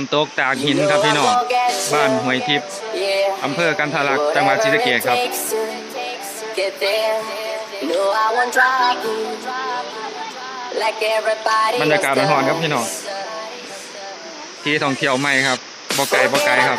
น้ำตกตากหินครับพี่น้องบ้านห้วยทิพย์อำเภอกันทาลักจังหวัดศรีสะเกษครับบรรยากาศมันหอนครับพี่น้องที่ท่องเที่ยวใหม่ครับบ่ไก่บ่ไก่ครับ